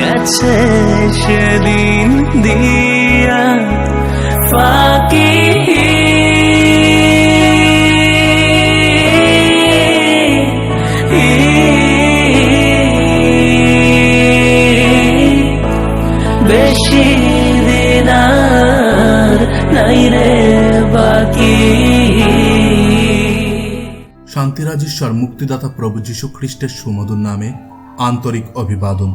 গেছে সেদিন দিয়া ফাঁকি। বেশি দিনার নাই রে বাকি। শান্তিরাজেশ্বর মুক্তিদাতা প্রভু যীশু খ্রিস্টের সুমধুর নামে আন্তরিক অভিবাদন।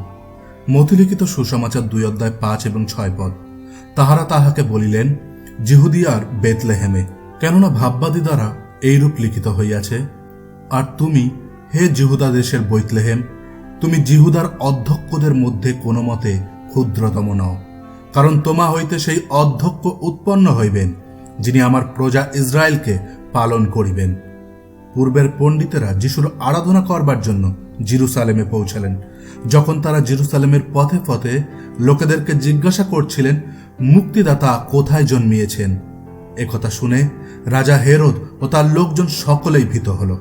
মতিলিখিত সুসমাচার দুই অধ্যায় পাঁচ এবং ছয় পদ। তাহারা তাহাকে বলিলেন জিহুদিয়ার বেতলেহেমে, কেননা ভাববাদী দ্বারা এইরূপ লিখিত হইয়াছে, আর তুমি, হে জিহুদা দেশের বৈতলেহেম, তুমি জিহুদার অধ্যক্ষদের মধ্যে কোনো মতে ক্ষুদ্রতম নও, কারণ তোমা হইতে সেই অধ্যক্ষ উৎপন্ন হইবেন, যিনি আমার প্রজা ইসরায়েলকে পালন করিবেন। পূর্বের পণ্ডিতেরা যিশুর আরাধনা করবার জন্য জিরুসালেমে পৌঁছালেন। যখন তারা জিরুসালেমের পথে পথে লোকেদেরকে জিজ্ঞাসা করছিলেন, মুক্তিদাতা কোথায় জন্মিয়েছেন? একথা শুনে রাজা হেরোদ ও তার লোকজন সকলেই ভীত হল।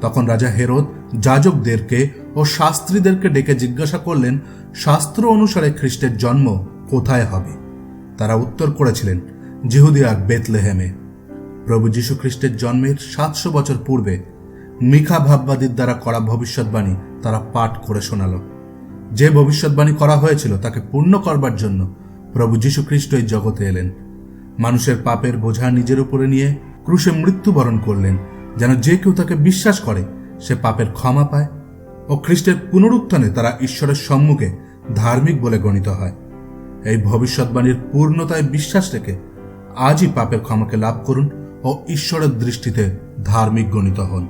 তখন রাজা হেরোদ যাজকদেরকে ও শাস্ত্রীদেরকে ডেকে জিজ্ঞাসা করলেন, শাস্ত্র অনুসারে খ্রিস্টের জন্ম কোথায় হবে? তারা উত্তর করেছিলেন জিহুদিয়ার বেতলেহেমে। প্রভু যীশু খ্রিস্টের জন্মের সাতশো বছর পূর্বে মিখা ভাববাদীর দ্বারা করা ভবিষ্যৎবাণী তারা পাঠ করে শোনাল। যে ভবিষ্যৎবাণী করা হয়েছিল তাকে পূর্ণ করবার জন্য প্রভু যীশু খ্রিস্ট এই জগতে এলেন। মানুষের পাপের বোঝা নিজের উপরে নিয়ে ক্রুশে মৃত্যুবরণ করলেন, যেন যে কেউ তাকে বিশ্বাস করে, সে পাপের ক্ষমা পায় ও খ্রিস্টের পুনরুত্থানে তারা ঈশ্বরের সম্মুখে ধার্মিক বলে গণিত হয়। এই ভবিষ্যৎবাণীর পূর্ণতায় বিশ্বাস রেখে আজই পাপের ক্ষমাকে লাভ করুন। ও ঈশ্বরের দৃষ্টিতে ধার্মিক গণিত হন।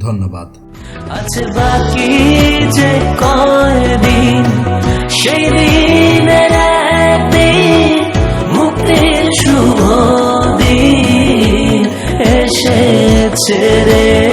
ধন্যবাদ। আছে বাকি যে কয়দিন, সেই দিনের মুক্তির শুভ দিন এসেছে রে।